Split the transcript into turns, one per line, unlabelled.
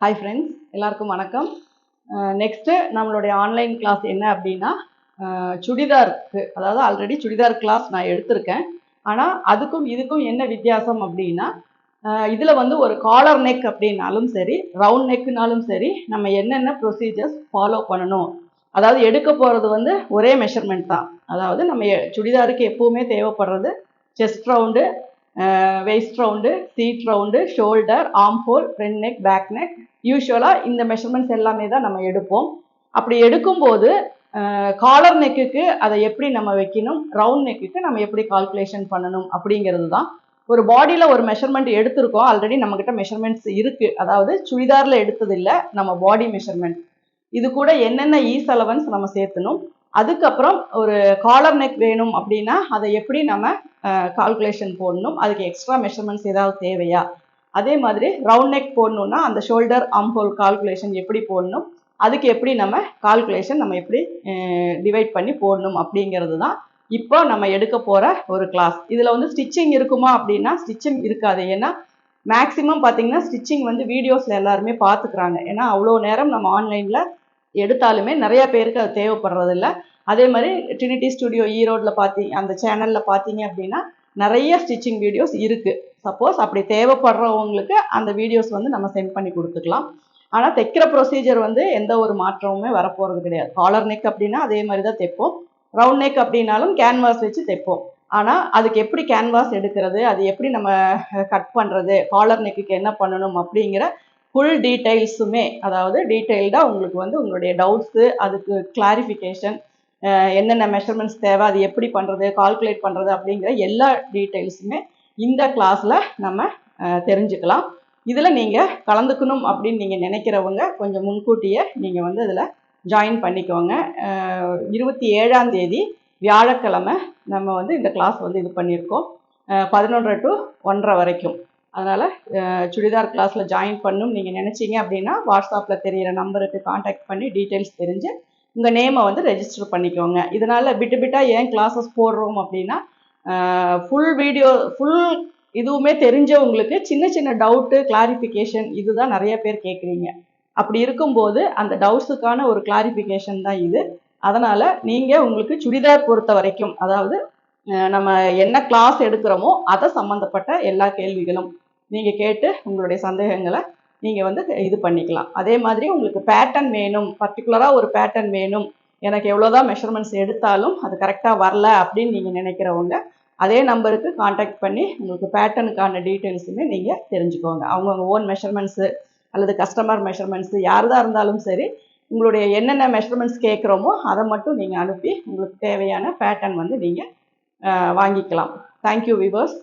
Hi friends எல்லாருக்கும் வணக்கம். Next நம்மளுடைய ஆன்லைன் கிளாஸ் என்ன அப்படின்னா சுடிதாருக்கு அதாவது ஆல்ரெடி சுடிதார் கிளாஸ் நான் எடுத்திருக்கேன். ஆனால் அதுக்கும் இதுக்கும் என்ன வித்தியாசம் அப்படின்னா இதில் வந்து ஒரு காலர் நெக் அப்படின்னாலும் சரி ரவுண்ட் நெக்குனாலும் சரி நம்ம என்னென்ன ப்ரொசீஜர்ஸ் ஃபாலோ பண்ணணும். அதாவது எடுக்க போகிறது வந்து ஒரே மெஷர்மெண்ட் தான். அதாவது நம்ம எ- சுடிதாருக்கு எப்போவுமே தேவைப்படுறது chest round waist round seat round shoulder arm hole front neck back neck யூஸ்வலாக இந்த மெஷர்மெண்ட்ஸ் எல்லாமே தான் நம்ம எடுப்போம். அப்படி எடுக்கும்போது காலர் நெக்குக்கு அதை எப்படி நம்ம வைக்கணும்? ரவுண்ட் நெக்குக்கு நம்ம எப்படி கால்குலேஷன் பண்ணணும்? அப்படிங்கிறது தான். ஒரு பாடியில் ஒரு மெஷர்மெண்ட் எடுத்திருக்கோம். ஆல்ரெடி நம்மக்கிட்ட மெஷர்மெண்ட்ஸ் இருக்குது அதாவது சுடிதாரில் எடுத்தது இல்லை நம்ம பாடி மெஷர்மெண்ட் இது கூட என்னென்ன ஈஸ் அலவன்ஸ் நம்ம சேர்த்தணும்? அதுக்கப்புறம் ஒரு காலர் நெக் வேணும் அப்படின்னா அதை எப்படி நம்ம கால்குலேஷன் போடணும்? அதுக்கு எக்ஸ்ட்ரா மெஷர்மெண்ட்ஸ் ஏதாவது தேவையா? அதே மாதிரி ரவுண்ட் நெக் போடணும்னா அந்த ஷோல்டர் அம்போல் கால்குலேஷன் எப்படி போடணும்? அதுக்கு எப்படி நம்ம கால்குலேஷன் நம்ம எப்படி டிவைட் பண்ணி போடணும் அப்படிங்கிறது தான் இப்போ நம்ம எடுக்க போகிற ஒரு கிளாஸ் இதில் வந்து ஸ்டிச்சிங் இருக்குமா அப்படின்னா ஸ்டிச்சிங் இருக்காது. ஏன்னா மேக்ஸிமம் பார்த்தீங்கன்னா ஸ்டிச்சிங் வந்து வீடியோஸில் எல்லாருமே பார்த்துக்கிறாங்க. ஏன்னா அவ்வளோ நேரம் நம்ம ஆன்லைனில் எடுத்தாலுமே நிறைய பேருக்கு அது தேவைப்படுறதில்ல. அதே மாதிரி ட்ரினிட்டி ஸ்டுடியோ ஈரோட்டில் பார்த்தி அந்த சேனலில் பார்த்தீங்க அப்படின்னா நிறைய ஸ்டிச்சிங் வீடியோஸ் இருக்குது சப்போஸ் அப்படி தேவைப்படுறவங்களுக்கு அந்த வீடியோஸ் வந்து நம்ம சென்ட் பண்ணி கொடுத்துக்கலாம். ஆனால் தைக்கிற ப்ரொசீஜர் வந்து எந்த ஒரு மாற்றமுமே வரப்போகிறது கிடையாது. காலர் நெக் அப்படின்னா அதே மாதிரி தான் தைப்போம். ரவுண்ட் நெக் அப்படின்னாலும் கேன்வாஸ் வச்சு தைப்போம். ஆனால் அதுக்கு எப்படி கேன்வாஸ் எடுக்கிறது அது எப்படி நம்ம கட் பண்ணுறது காலர் நெக்குக்கு என்ன பண்ணணும் அப்படிங்கிற ஃபுல் டீட்டெயில்ஸுமே அதாவது டீட்டெயில்டாக உங்களுக்கு வந்து உங்களுடைய டவுட்ஸு அதுக்கு கிளாரிஃபிகேஷன் என்னென்ன மெஷர்மெண்ட்ஸ் தேவை அது எப்படி பண்ணுறது கால்குலேட் பண்ணுறது அப்படிங்கிற எல்லா டீட்டெயில்ஸுமே இந்த கிளாஸில் நம்ம தெரிஞ்சுக்கலாம். இதில் நீங்கள் கலந்துக்கணும் அப்படின்னு நீங்கள் நினைக்கிறவங்க கொஞ்சம் முன்கூட்டியே நீங்கள் வந்து அதில் ஜாயின் பண்ணிக்கோங்க. இருபத்தி ஏழாம் தேதி வியாழக்கிழமை நம்ம வந்து இந்த கிளாஸ் வந்து இது பண்ணியிருக்கோம். பதினொன்றரை டு ஒன்றரை வரைக்கும். அதனால் சுடிதார் கிளாஸில் ஜாயின் பண்ணும். நீங்கள் நினச்சிங்க அப்படின்னா வாட்ஸ்அப்பில் தெரிகிற நம்பருக்கு காண்டாக்ட் பண்ணி டீட்டெயில்ஸ் தெரிஞ்சு உங்கள் நேமை வந்து ரெஜிஸ்டர் பண்ணிக்கோங்க. இதனால் விட்டு விட்டால் ஏன் கிளாஸஸ் போடுறோம் அப்படின்னா ஃபுல் வீடியோ ஃபுல் இதுவுமே தெரிஞ்சவங்களுக்கு சின்ன சின்ன டவுட்டு கிளாரிஃபிகேஷன் இதுதான் நிறைய பேர் கேட்குறீங்க. அப்படி இருக்கும்போது அந்த டவுட்ஸுக்கான ஒரு கிளாரிஃபிகேஷன் தான் இது. அதனால் நீங்கள் உங்களுக்கு சுடிதார் பொறுத்த வரைக்கும் அதாவது நம்ம என்ன கிளாஸ் எடுக்கிறோமோ அதை சம்மந்தப்பட்ட எல்லா கேள்விகளும். நீங்கள் கேட்டு உங்களுடைய சந்தேகங்களை நீங்கள் வந்து இது பண்ணிக்கலாம். அதே மாதிரி உங்களுக்கு பேட்டர்ன் வேணும். பர்டிகுலராக ஒரு பேட்டர்ன் வேணும். எனக்கு எவ்வளோதான் மெஷர்மெண்ட்ஸ் எடுத்தாலும் அது கரெக்டாக வரல அப்படின்னு நீங்கள் நினைக்கிறவங்க அதே நம்பருக்கு காண்டாக்ட் பண்ணி உங்களுக்கு பேட்டர்னுக்கான டீட்டெயில்ஸுமே நீங்கள் தெரிஞ்சுக்கோங்க. அவங்கவுங்க ஓன் மெஷர்மெண்ட்ஸு அல்லது கஸ்டமர் மெஷர்மெண்ட்ஸு யாரதாக இருந்தாலும் சரி உங்களுடைய என்னென்ன மெஷர்மெண்ட்ஸ் கேட்குறோமோ அதை மட்டும் நீங்கள் அனுப்பி உங்களுக்கு தேவையான பேட்டர்ன் வந்து நீங்கள் வாங்கிக்கலாம். Thank you viewers